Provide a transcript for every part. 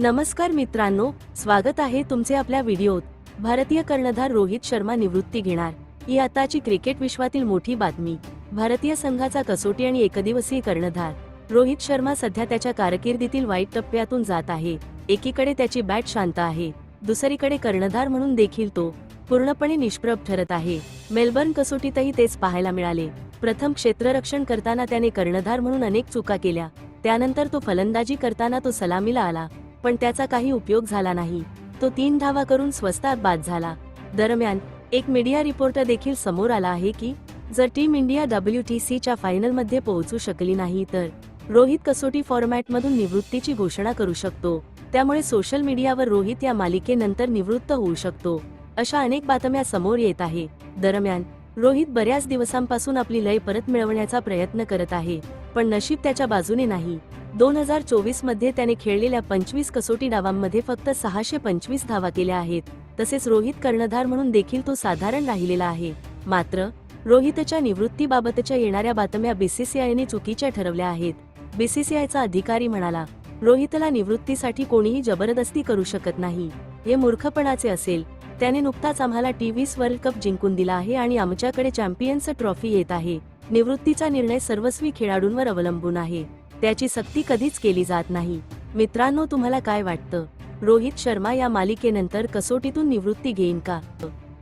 नमस्कार मित्रांनो स्वागत आहे तुमचे आपल्या व्हिडिओत. भारतीय कर्णधार रोहित शर्मा निवृत्ती घेणार. ही आताची क्रिकेट विश्वातील मोठी बातमी. भारतीय संघाचा कसोटी आणि एकदिवसीय कर्णधार. रोहित शर्मा सध्या त्याच्या कारकिर्दीतील वाईट टप्प्यातून जात आहे. एकीकडे त्याची बॅट शांत आहे. दुसरीकडे कर्णधार म्हणून देखील तो पूर्णपणे निष्प्रभ ठरत आहे. मेलबर्न कसोटीतही तेच पाहायला मिळाले. प्रथम क्षेत्ररक्षण करताना त्याने कर्णधार म्हणून अनेक चुका केल्या. त्यानंतर तो फलंदाजी करताना तो सलामीला आला. पण त्याचा काही उपयोग झाला नाही. तो तीन धावा करून स्वस्तात बाद झाला. दरम्यान एक मीडिया रिपोर्टर देखील समोर आला आहे की जर टीम इंडिया डब्ल्यू टी सीच्या फायनलमध्ये पोहोचू शकली नाही तर रोहित कसोटी फॉर्मॅटमधून निवृत्तीची घोषणा करू शकतो. त्यामुळे सोशल मीडियावर रोहित या मालिकेनंतर निवृत्त होऊ शकतो अशा अनेक बातम्या समोर येत आहे. दरम्यान रोहित बऱ्याच दिवसांपासून आपली लय परत मिळवण्याचा प्रयत्न करत आहे पण नशीब त्याच्या बाजूने नाही. दोन हजार चोवीसमध्ये त्याने खेळलेल्या पंचवीस कसोटी डावांमध्ये फक्त सहाशे पंचवीस धावा केल्या आहेत. तसेच रोहित कर्णधार म्हणून देखील तो साधारण राहिलेला आहे. मात्र रोहितच्या निवृत्तीबाबतच्या येणाऱ्या बातम्या बीसीसीआयने चुकीच्या ठरवल्या आहेत. बीसीसीआयचा अधिकारी म्हणाला रोहितला निवृत्तीसाठी कोणीही जबरदस्ती करू शकत नाही. हे मूर्खपणाचे असेल. त्याने नुकताच आम्हाला टी वर्ल्ड कप जिंकून दिला आहे आणि आमच्याकडे चॅम्पियन्स ट्रॉफी येत आहे. निवृत्तीचा निर्णय सर्वस्वी खेळाडूंवर अवलंबून आहे. त्याची सक्ती कधीच केली जात नाही. मित्रांनो तुम्हाला काय वाटतं? रोहित शर्मा या मालिकेनंतर कसोटीतून निवृत्ती घेईन का?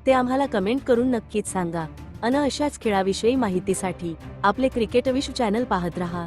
ते आम्हाला कमेंट करून नक्कीच सांगा. अन अशाच खेळाविषयी माहितीसाठी आपले क्रिकेट विश्व चॅनल पाहत रहा.